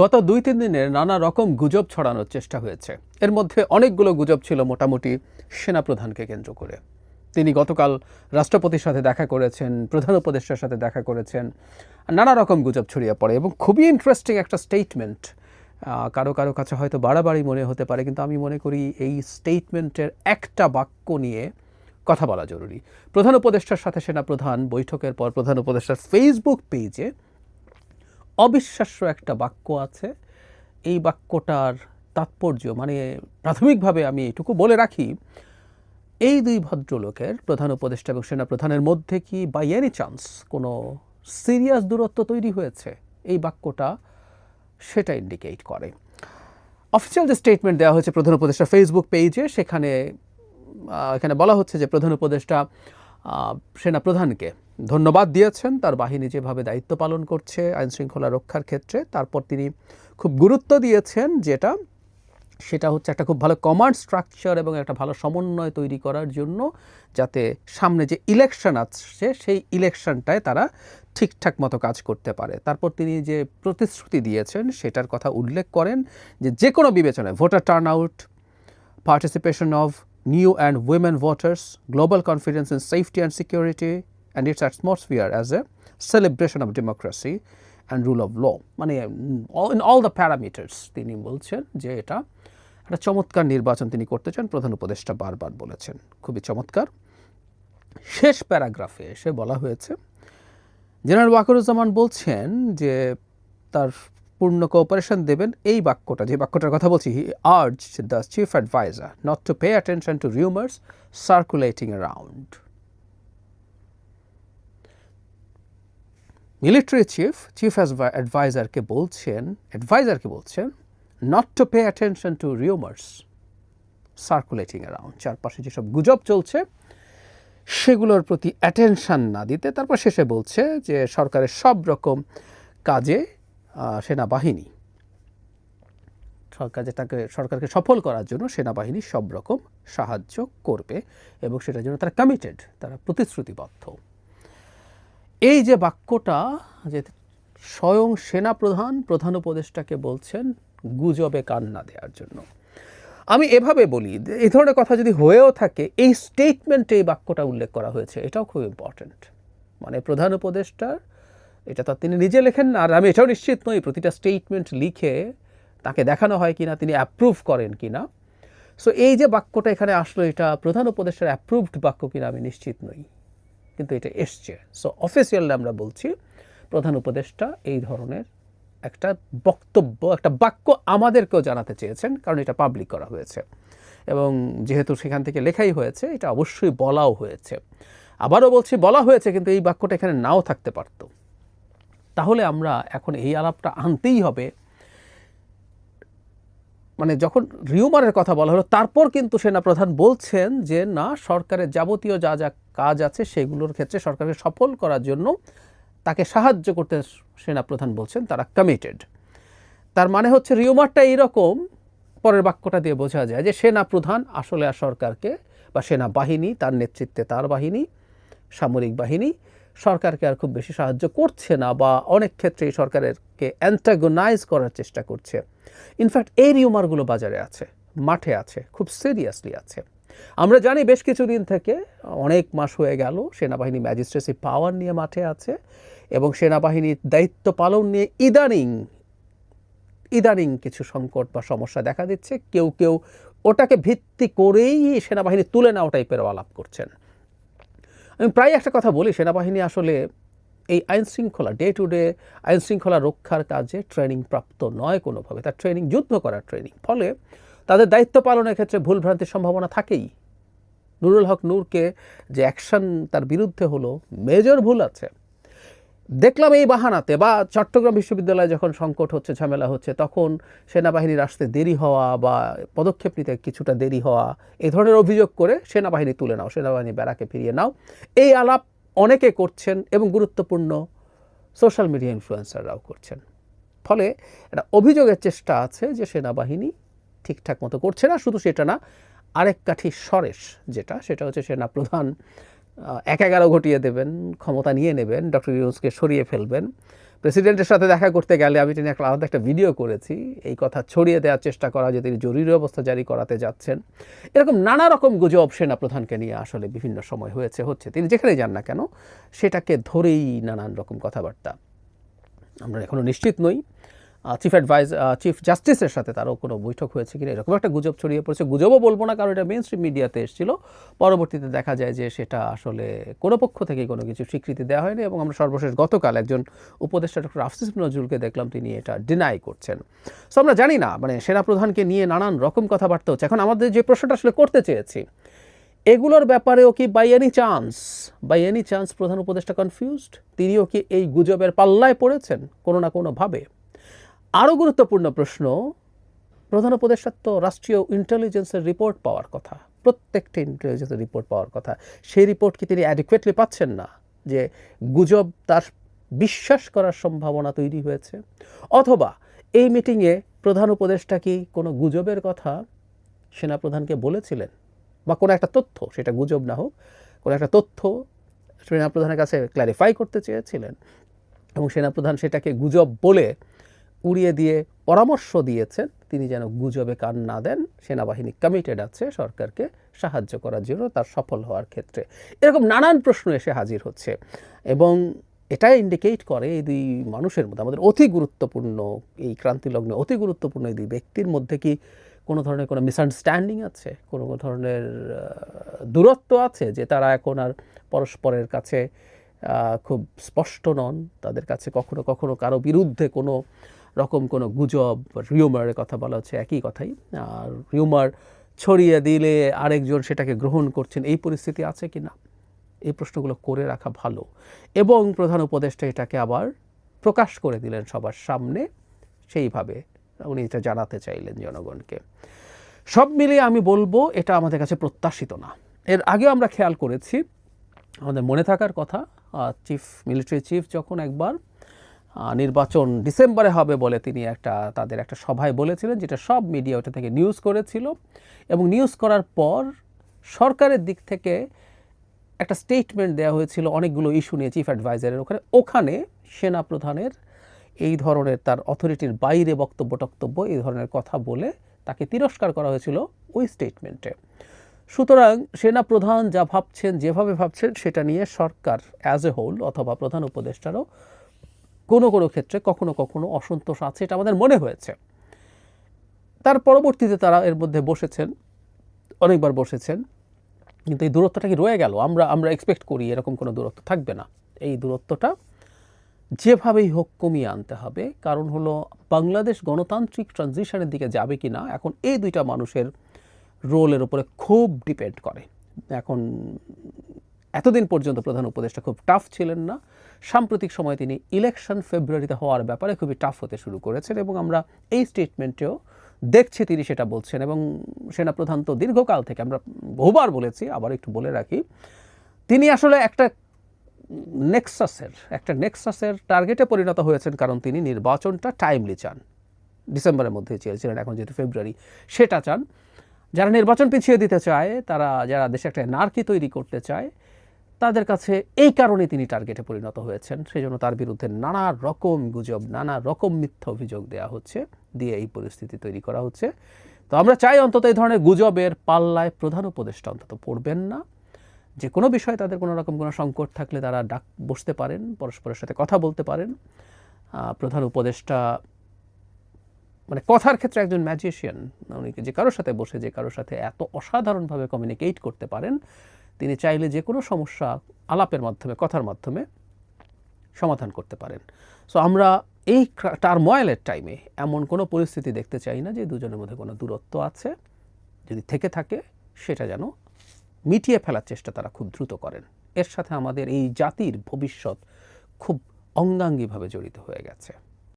গত দুই তিন দিনের নানা রকম গুজব ছড়ানোর চেষ্টা হয়েছে। এর মধ্যে অনেকগুলো গুজব ছিল মোটামুটি সেনাপ্রধানকে কেন্দ্র করে। তিনি গতকাল রাষ্ট্রপতির সাথে দেখা করেছেন, প্রধান উপদেষ্টার সাথে দেখা করেছেন, নানা রকম গুজব ছড়িয়ে পড়ে এবং খুবই ইন্টারেস্টিং একটা স্টেটমেন্ট কারও কারও কাছে হয়তো বাড়াবাড়ি মনে হতে পারে, কিন্তু আমি মনে করি এই স্টেটমেন্টের একটা বাক্য নিয়ে কথা বলা জরুরি। প্রধান উপদেষ্টার সাথে সেনাপ্রধান বৈঠকের পর প্রধান উপদেষ্টার ফেসবুক পেজে অবিশ্বাস্য একটা বাক্য আছে। এই বাক্যটার তাৎপর্য মানে প্রাথমিকভাবে আমি এটুকু বলে রাখি, এই দুই ভদ্রলোকের প্রধান উপদেষ্টা এবং সেনাপ্রধানের মধ্যে কি বাই এনি চান্স কোনো সিরিয়াস দূরত্ব তৈরি হয়েছে? এই বাক্যটা সেটা ইন্ডিকেট করে। অফিসিয়াল যে স্টেটমেন্ট দেওয়া হয়েছে প্রধান উপদেষ্টা ফেসবুক পেজে সেখানে এখানে বলা হচ্ছে যে প্রধান উপদেষ্টা সেনাপ্রধানকে ধন্যবাদ দিয়েছেন। তার বাহিনী যেভাবে দায়িত্ব পালন করছে আইন শৃঙ্খলা রক্ষার ক্ষেত্রে তারপর তিনি খুব গুরুত্ব দিয়েছেন যেটা সেটা হচ্ছে একটা খুব ভালো কমান্ড স্ট্রাকচার এবং একটা ভালো সমন্বয় তৈরি করার জন্য যাতে সামনে যে ইলেকশন আসছে সেই ইলেকশনটায় তারা ঠিকঠাক মতো কাজ করতে পারে। তারপর তিনি যে প্রতিশ্রুতি দিয়েছেন সেটার কথা উল্লেখ করেন যে যে কোনো বিবেচনায় voter turnout participation of new and women voters, global confidence in safety and security, and its atmosphere as a celebration of democracy and rule of law. মানে in all the parameters তিনি বলছেন যে এটা একটা চমৎকার নির্বাচন তিনি করতে চান, প্রধান উপদেষ্টা বারবার বলেছেন। খুবই চমৎকার। শেষ প্যারাগ্রাফে এসে বলা হয়েছে, জেনারেল ওয়াকরুজ্জামান বলছেন যে তার পূর্ণ কোঅপারেশন দেবেন এই বাক্যটা, যে বাক্যটার কথা বলছি he urge the chief adviser not to pay attention to rumours circulating around military chief chief অ্যাডভাইজারকে বলছেন অ্যাডভাইজারকে বলছেন not to pay attention to rumours circulating around চারপাশে যেসব গুজব চলছে, সেগুলোর প্রতি অ্যাটেনশন না দিতে, তারপর শেষে বলছে যে সরকারের সব রকম কাজে সেনাবাহিনী, সরকার যেটাকে সরকারকে সফল করার জন্য সেনাবাহিনী সব রকম সাহায্য করবে এবং সেটার জন্য তারা কমিটেড তারা প্রতিশ্রুতিবদ্ধ। এই যে বাক্যটা যে স্বয়ং সেনাপ্রধান, প্রধান উপদেষ্টাকে বলছেন গুজবে কান্না দেওয়ার জন্য। আমি এভাবে বলি এই ধরনের কথা যদি হয়েও থাকে, এই স্টেটমেন্টে এই বাক্যটা উল্লেখ করা হয়েছে, এটাও খুব ইম্পর্ট্যান্ট মানে প্রধান উপদেষ্টার এটা তো তিনি নিজে লেখেন না আর আমি এটাও নিশ্চিত নই, প্রতিটা স্টেটমেন্ট লিখে তাকে দেখানো হয় কিনা, তিনি অ্যাপ্রুভ করেন কিনা। সো এই যে বাক্যটা এখানে আসলো, এটা প্রধান উপদেষ্টার অ্যাপ্রুভড বাক্য কিনা আমি নিশ্চিত নই। কিন্তু এটা এসছে। সো অফিসিয়ালি আমরা বলছি, প্রধান উপদেষ্টা এই ধরনের একটা বক্তব্য, একটা বাক্য আমাদেরকেও জানাতে চেয়েছেন, কারণ এটা পাবলিক করা হয়েছে। এবং যেহেতু সেখান থেকে লেখাই হয়েছে, এটা অবশ্যই বলাও হয়েছে। আবারও বলছি, বলা হয়েছে, কিন্তু এই বাক্যটা এখানে নাও থাকতে পারত। তাহলে আমরা এখন এই আলাপটা আনতেই হবে। মানে যখন রিউমারের কথা বলা হলো, তারপর কিন্তু সেনাপ্রধান বলছেন যে, না, সরকারের যাবতীয় যা যা কাজ আছে সেগুলোর ক্ষেত্রে সরকারকে সফল করার জন্য তাকে সাহায্য করতে সেনাপ্রধান বলছেন, তারা কমিটেড তার মানে হচ্ছে রিউমারটা এইরকম, পরের বাক্যটা দিয়ে বোঝা যায় যে, সেনাপ্রধান আসলে আর সরকারকে বা সেনাবাহিনী, তার নেতৃত্বে তার বাহিনী, সামরিক বাহিনী, সরকারকে আর খুব বেশি সাহায্য করছে না বা অনেক ক্ষেত্রেই সরকারেরকে অ্যান্টাগোনাইজ করার চেষ্টা করছে। ইনফ্যাক্ট এই রিউমারগুলো বাজারে আছে, মাঠে আছে, খুব সিরিয়াসলি আছে। আমরা জানি বেশ কিছুদিন থেকে অনেক মাস হয়ে গেল, সেনাবাহিনী ম্যাজিস্ট্রেসি পাওয়ার নিয়ে মাঠে আছে এবং সেনাবাহিনীর দায়িত্ব পালন নিয়ে ইদানিং ইদানিং কিছু সংকট বা সমস্যা দেখা দিচ্ছে। কেউ কেউ ওটাকে ভিত্তি করেই সেনাবাহিনী তুলে নেওয়া টাইপের আলাপ করছেন। আমি প্রায় একটা কথা বলি, সেনাবাহিনী আসলে এই আইন শৃঙ্খলা ডে টু ডে আইন শৃঙ্খলা রক্ষার কাজে ট্রেনিং প্রাপ্ত নয় কোনোভাবে। তার ট্রেনিং যুদ্ধ করার ট্রেনিং ফলে তাদের দায়িত্ব পালনের ক্ষেত্রে ভুলভ্রান্তির সম্ভাবনা থাকেই। নুরুল হক নূরকে যে অ্যাকশন তার বিরুদ্ধে হলো মেজর ভুল আছে। দেখলাম এই বাহানাতে বা চট্টগ্রাম বিশ্ববিদ্যালয়ে যখন সংকট হচ্ছে, ঝামেলা হচ্ছে, তখন সেনাবাহিনীর আসতে দেরি হওয়া বা পদক্ষেপ নিতে কিছুটা দেরি হওয়া এই ধরনের অভিযোগ করে সেনাবাহিনী তুলে নাও, সেনাবাহিনী ব্যারাকে ফিরিয়ে নাও। এই আলাপ অনেকে করছেন এবং গুরুত্বপূর্ণ সোশ্যাল মিডিয়া ইনফ্লুয়েন্সাররাও করছেন। ফলে একটা অভিযোগের চেষ্টা আছে যে সেনাবাহিনী ঠিকঠাক মতো করছে না, শুধু সেটা না, আরেক কাঠি সরেশ যেটা, সেটা হচ্ছে সেনা প্রধান এক এগারো ঘটিয়ে দেবেন, ক্ষমতা নিয়ে নেবেন, ডক্টর ইউনুসকে সরিয়ে ফেলবেন। প্রেসিডেন্টের সাথে দেখা করতে গেলে আমি তিনি একটা আলাদা একটা ভিডিও করেছি। এই কথা ছড়িয়ে দেওয়ার চেষ্টা করা যে তিনি জরুরি অবস্থা জারি করাতে যাচ্ছেন। এরকম নানা রকম গুজব সেনা প্রধানকে নিয়ে আসলে বিভিন্ন সময় হয়েছে, হচ্ছে। তিনি যেখানে যান না কেন, সেটাকে ধরেই নানান রকম কথাবার্তা। আমরা এখনও নিশ্চিত নই। চিফ অ্যাডভাইস চিফ জাস্টিসের সাথে তারও কোনো বৈঠক হয়েছে কিনা, এরকম একটা গুজব ছড়িয়ে পড়েছে। গুজবও বলব না, কারণ এটা মেন স্ট্রিম মিডিয়াতে এসেছিল। পরবর্তীতে দেখা যায় যে সেটা আসলে কোনো পক্ষ থেকেই কোনো কিছু স্বীকৃতি দেওয়া হয়নি এবং আমরা সর্বশেষ গতকাল একজন উপদেষ্টা ডক্টর আফসিস নজরুলকে দেখলাম, তিনি এটা ডিনাই করছেন। সো আমরা জানি না মানে সেনাপ্রধানকে নিয়ে নানান রকম কথাবার্তা হচ্ছে। এখন আমাদের যে প্রশ্নটা আসলে করতে চেয়েছি, এগুলোর ব্যাপারেও কি by any chance by any chance প্রধান উপদেষ্টা কনফিউজড তিনিও কি এই গুজবের পাল্লায় পড়েছেন কোনো না কোনোভাবে? আরও গুরুত্বপূর্ণ প্রশ্ন, প্রধান উপদেষ্টার তো রাষ্ট্রীয় ইন্টেলিজেন্সের রিপোর্ট পাওয়ার কথা, প্রত্যেকটি ইন্টেলিজেন্সের রিপোর্ট পাওয়ার কথা। সেই রিপোর্ট কি তিনি অ্যাডিকুয়েটলি পাচ্ছেন না? যে গুজব তার বিশ্বাস করার সম্ভাবনা তৈরি হয়েছে? অথবা এই মিটিংয়ে প্রধান উপদেষ্টা কি কোনো গুজবের কথা সেনাপ্রধানকে বলেছিলেন? বা কোনো একটা তথ্য, সেটা গুজব না হোক, কোনো একটা তথ্য সেনাপ্রধানের কাছে ক্ল্যারিফাই করতে চেয়েছিলেন। এবং সেনাপ্রধান সেটাকে গুজব বলে উড়িয়ে দিয়ে পরামর্শ দিয়েছেন। তিনি যেন গুজবে কান না দেন। সেনাবাহিনী কমিটেড আছে। সরকারকে সাহায্য করার জন্য তার সফল হওয়ার ক্ষেত্রে। এরকম নানান প্রশ্ন এসে হাজির হচ্ছে। এবং এটা ইন্ডিকেট করে এই দুই মানুষের মধ্যে। আমাদের অতি গুরুত্বপূর্ণ এই ক্রান্তিলগ্নে অতি গুরুত্বপূর্ণ এই দুই ব্যক্তির মধ্যে কি কোনো ধরনের কোনো মিসআন্ডারস্ট্যান্ডিং আছে? কোনো ধরনের দূরত্ব আছে যে তারা এখন আর পরস্পরের কাছে খুব স্পষ্ট নন? তাদের কাছে কখনো কখনো কারও বিরুদ্ধে কোনো রকম কোনো গুজব রিউমারের কথা বলা হচ্ছে, একই কথাই। আর রিউমার ছড়িয়ে দিলে আরেকজন সেটাকে গ্রহণ করছেন, এই পরিস্থিতি আছে কি না এই প্রশ্নগুলো করে রাখা ভালো। এবং প্রধান উপদেষ্টা এটাকে আবার প্রকাশ করে দিলেন সবার সামনে। সেইভাবে উনি এটা জানাতে চাইলেন জনগণকে। সব মিলিয়ে আমি বলব, এটা আমাদের কাছে প্রত্যাশিত না। এর আগেও আমরা খেয়াল করেছি, আমাদের মনে থাকার কথা চিফ মিলিটারি চিফ যখন একবার নির্বাচন ডিসেম্বরে হবে বলে তিনি একটা, তাদের একটা সভায় বলেছিলেন, যেটা সব মিডিয়া ওটা থেকে নিউজ করেছিল। এবং নিউজ করার পর সরকারের দিক থেকে একটা স্টেটমেন্ট দেওয়া হয়েছিল, অনেকগুলো ইস্যু নিয়ে চিফ অ্যাডভাইজারের ওখানে। ওখানে সেনা প্রধানের এই ধরনের তার অথরিটির বাইরে বক্তব্য টক্তব্য, এই ধরনের কথা বলে তাকে তিরস্কার করা হয়েছিল ওই স্টেটমেন্টে সুতরাং সেনা প্রধান যা ভাবছেন, যেভাবে ভাবছেন, সেটা নিয়ে সরকার অ্যাজ এ হোল অথবা প্রধান উপদেষ্টারও কোনো কোনো ক্ষেত্রে কখনো কখনো অসন্তোষ আছে, এটা আমাদের মনে হয়েছে। তার পরবর্তীতে তারা এর মধ্যে বসেছেন, অনেকবার বসেছেন, কিন্তু এই দূরত্বটা কি রয়ে গেল? আমরা আমরা এক্সপেক্ট করি এরকম কোনো দূরত্ব থাকবে না। এই দূরত্বটা যেভাবেই হোক কমিয়ে আনতে হবে, কারণ হলো বাংলাদেশ গণতান্ত্রিক ট্রানজিশনের দিকে যাবে কি না এখন এই দুইটা মানুষের রোলের উপরে খুব ডিপেন্ড করে। এখন এতদিন পর্যন্ত প্রধান উপদেষ্টা খুব টাফ ছিলেন না। সাম্প্রতিক সময়ে তিনি ইলেকশন ফেব্রুয়ারিতে হওয়ার ব্যাপারে খুবই টাফ হতে শুরু করেছেন এবং আমরা এই স্টেটমেন্টেও দেখছি তিনি সেটা বলছেন এবং সেনাপ্রধান তো দীর্ঘকাল থেকে আমরা বহুবার বলেছি, আবার একটু বলে রাখি, তিনি আসলে একটা নেক্সাসের একটা নেক্সাসের টার্গেটে পরিণত হয়েছেন কারণ তিনি নির্বাচনটা টাইমলি চান। ডিসেম্বরের মধ্যে চেয়েছিলেন, এখন যেহেতু ফেব্রুয়ারি সেটা চান। যারা নির্বাচন পিছিয়ে দিতে চায়, তারা, যারা দেশে একটা নার্কি তৈরি করতে চায় তাদের কাছে এই কারণে তিনি টার্গেটে পরিণত হয়েছেন। সেই জন্য তার বিরুদ্ধে নানা রকম গুজব, নানা রকম মিথ্যা অভিযোগ দেওয়া হচ্ছে, দিয়ে এই পরিস্থিতি তৈরি করা হচ্ছে। তো আমরা চাই অন্তত এই ধরনের গুজবের পাল্লায় প্রধান উপদেষ্টা অন্তত পড়বেন না। যে কোনো বিষয়ে তাদের কোনো রকম কোনো সংকট থাকলে তারা ডাক বসতে পারেন, পরস্পরের সাথে কথা বলতে পারেন। প্রধান উপদেষ্টা মানে কথার ক্ষেত্রে একজন ম্যাজিশিয়ান, উনি যে কারোর সাথে বসে, যে কারোর সাথে এত অসাধারণভাবে কমিউনিকেট করতে পারেন তিনি চাইলে যে কোনো সমস্যা আলাপের মাধ্যমে, কথার মাধ্যমে সমাধান করতে পারেন। সো আমরা এই টার্ময়েলের টাইমে এমন কোনো পরিস্থিতি দেখতে চাই না যে দুজনের মধ্যে কোনো দূরত্ব আছে। যদি থেকে থাকে, সেটা যেন মিটিয়ে ফেলার চেষ্টা তারা খুব দ্রুত করেন। এর সাথে আমাদের এই জাতির ভবিষ্যৎ খুব অঙ্গাঙ্গিভাবে জড়িত হয়ে গেছে।